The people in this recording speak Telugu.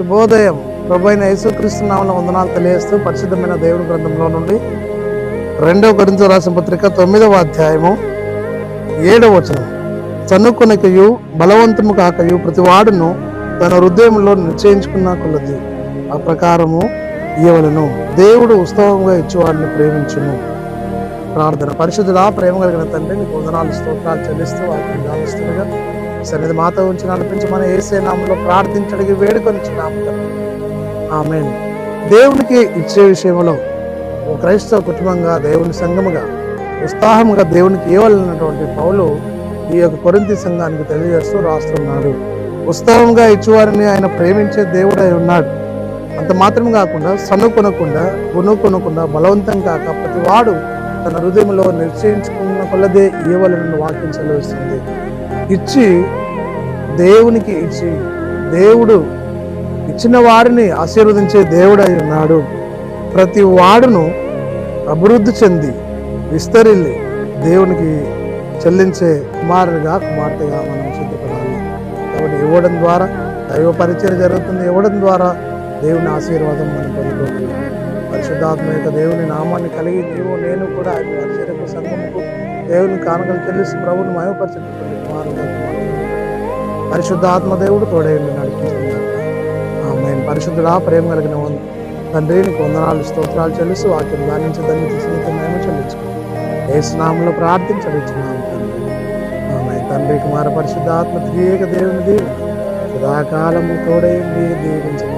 శుభోదయం. ప్రభు అయిన యేసుక్రీస్తు వందనాలు తెలియజేస్తూ పరిశుద్ధమైన దేవుని గ్రంథంలో నుండి రెండవ గురించి రాసిన పత్రిక తొమ్మిదవ అధ్యాయము ఏడవ వచనం. చనుకొనకయు బలవంతము కాకయు ప్రతివాడును తన హృదయంలో నిశ్చయించుకున్న కొలది. ఆ ప్రకారము ఇవ్వలను దేవుడు ఉత్సవంగా ఇచ్చేవాడిని ప్రేమించును. ప్రార్థన. పరిశుద్ధుడా ప్రేమ కలిగిన తండ్రి నీకు వందనాలు స్తోత్రాలు చెల్లిస్తూ వాటిని గావిస్తుండగా సన్నిధి మాత ఉంచి నడిపించి మన ఏసే నామంలో ప్రార్థించడానికి వేడుకొనిచున్నాము ఆమె దేవునికి ఇచ్చే విషయంలో ఒక క్రైస్తవ కుటుంబంగా దేవుని సంఘముగా ఉత్సాహంగా దేవునికి ఇవ్వాలన్నటువంటి పౌలు ఈ యొక్క కొరింతి సంఘానికి తెలియజేస్తూ రాస్తున్నాడు. ఉత్సాహంగా ఇచ్చేవారిని ఆయన ప్రేమించే దేవుడై ఉన్నాడు. అంత మాత్రం కాకుండా సన్ను కొనకుండా గును కొనకుండా బలవంతం కాక ప్రతి వాడు తన హృదయంలో నిశ్చయించుకున్న కొలదే ఇవ్వాలని వాక్యం సెలవిస్తుంది. ఇచ్చి దేవునికి ఇచ్చి దేవుడు ఇచ్చిన వారిని ఆశీర్వదించే దేవుడై ఉన్నాడు. ప్రతి వాడును అభివృద్ధి చెంది విస్తరిల్లి దేవునికి చెల్లించే కుమారుడిగా కుమార్తెగా మనం సిద్ధపడాలి. కాబట్టి ఇవ్వడం ద్వారా దైవ పరిచయం జరుగుతుంది. ఇవ్వడం ద్వారా దేవుని ఆశీర్వాదం మనం పొందుకుంటున్నాం పరిశుద్ధాత్మ యొక్క దేవుని నామాన్ని కలిగి నీవు నేను కూడా ఆయన పరిచయకు సంఘముకు దేవుని కానుకలు చెల్లిస్తూ ప్రభుని మయపరిచేటటువంటి పరిశుద్ధాత్మ దేవుడు తోడేయండి నడిపిస్తున్నారు ఆమె పరిశుద్ధుడా ప్రేమ కలిగిన తండ్రిని తండ్రి నీకు వందనాలు స్తోత్రాలు చెల్లిస్తూ వాక్యం దానించి దాన్ని తీసుకుంటే మేము ఏ స్నామంలో ప్రార్థించలించున్నాము తండ్రి. ఆమె తండ్రి కుమార పరిశుద్ధాత్మ త్రియేక దేవుని దీవెన సదాకాలము తోడేయండి దీవించిన